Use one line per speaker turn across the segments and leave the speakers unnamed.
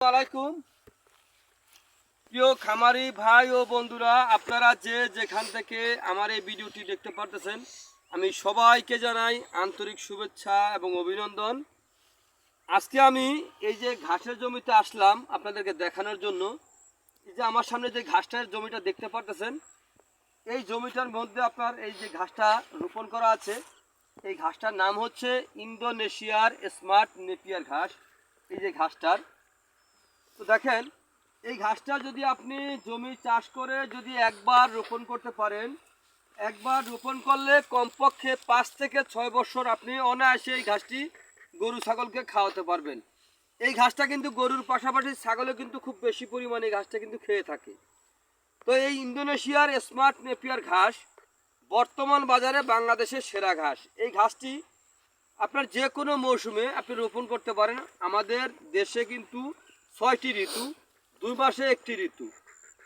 আলাইকুম। প্রিয় খামারি ভাই ও বন্ধুরা, আপনারা যে যেখান থেকে আমার এই ভিডিওটি দেখতে পারতেছেন, আমি সবাইকে জানাই আন্তরিক শুভেচ্ছা এবং অভিনন্দন। আজকে আমি এই যে ঘাসের জমিতে আসলাম আপনাদেরকে দেখানোর জন্য, এই যে আমার সামনে যে ঘাসটার জমিটা দেখতে পারতেছেন, এই জমিটার মধ্যে আপনার এই যে ঘাসটা রোপণ করা আছে, এই ঘাসটার নাম হচ্ছে ইন্দোনেশিয়ার স্মার্ট নেপিয়ার ঘাস, এই যে ঘাসটার। তো দেখেন, এই ঘাসটা যদি আপনি জমি চাষ করে যদি একবার রোপণ করতে পারেন, একবার রোপণ করলে কমপক্ষে পাঁচ থেকে ছয় বছর আপনি অনায়াসে এই ঘাসটি গরু, ছাগলকে খাওয়াতে পারবেন। এই ঘাসটা কিন্তু গরুর পাশাপাশি ছাগলও কিন্তু খুব বেশি পরিমাণে এই ঘাসটা কিন্তু খেয়ে থাকে। তো এই ইন্দোনেশিয়ার স্মার্ট নেপিয়ার ঘাস বর্তমান বাজারে বাংলাদেশের সেরা ঘাস। এই ঘাসটি আপনার যে কোনো মৌসুমে আপনি রোপণ করতে পারেন। আমাদের দেশে কিন্তু ছয়টি ঋতু, দুই মাসে একটি ঋতু।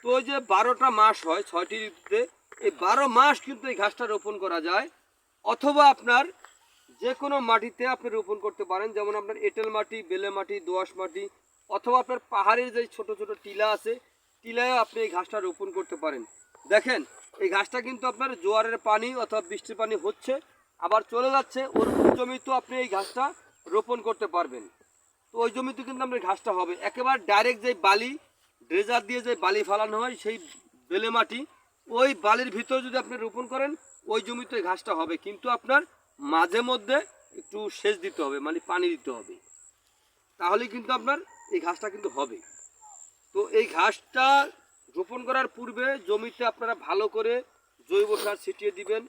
তো ওই যে বারোটা মাস হয় ছয়টি ঋতুতে, এই বারো মাস কিন্তু এই ঘাসটা রোপণ করা যায়। অথবা আপনার যে কোনো মাটিতে আপনি রোপণ করতে পারেন, যেমন আপনার এঁটেল মাটি, বেলে মাটি দোআঁশ মাটি, অথবা আপনার পাহাড়ের যে ছোট ছোট টিলা আছে টিলায় আপনি এই ঘাসটা রোপণ করতে পারেন। দেখেন, এই ঘাসটা কিন্তু আপনার জোয়ারের পানি অথবা বৃষ্টির পানি হচ্ছে, আবার চলে যাচ্ছে, ওর জমিতেও আপনি এই ঘাসটা রোপণ করতে পারবেন। তো ওই জমিতে কিন্তু আপনার ঘাসটা হবে। একেবারে ডাইরেক্ট যে বালি, ড্রেজার দিয়ে যে বালি ফালানো হয়, সেই বেলে মাটি, ওই বালির ভিতর যদি আপনি রোপণ করেন, ওই জমিতে ঘাসটা হবে। কিন্তু আপনার মাঝে মধ্যে একটু সেচ দিতে হবে মানে পানি দিতে হবে। তাহলে কিন্তু আপনার এই ঘাসটা কিন্তু হবে। তো এই ঘাসটা রোপণ করার পূর্বে জমিতে আপনারা ভালো করে জৈব সার ছিটিয়ে দিবেন,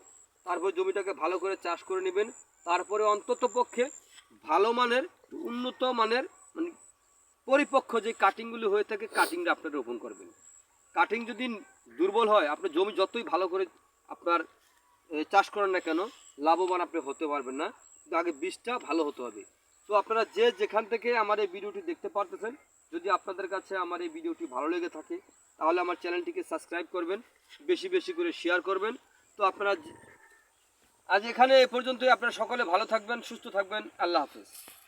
তারপর জমিটাকে ভালো করে চাষ করে নেবেন, তারপরে অন্তত পক্ষে ভালো মানের উন্নত মানের মানে পরিপক্ষ যে কাটিংগুলি হয়ে থাকে কাটিংটা আপনারা রোপণ করবেন। কাটিং যদি দুর্বল হয় আপনার জমি যতই ভালো করে আপনার চাষ করেন না কেন, লাভবান আপনি হতে পারবেন না, কিন্তু আগে বীজটা ভালো হতে হবে। তো আপনারা যে যেখান থেকে আমার এই ভিডিওটি দেখতে পারতেছেন, যদি আপনাদের কাছে আমার এই ভিডিওটি ভালো লেগে থাকে, তাহলে আমার চ্যানেলটিকে সাবস্ক্রাইব করবেন, বেশি বেশি করে শেয়ার করবেন। তো আপনারা আজ এখানে এ পর্যন্তই, আপনারা সকলে ভালো থাকবেন, সুস্থ থাকবেন, আল্লাহ হাফেজ।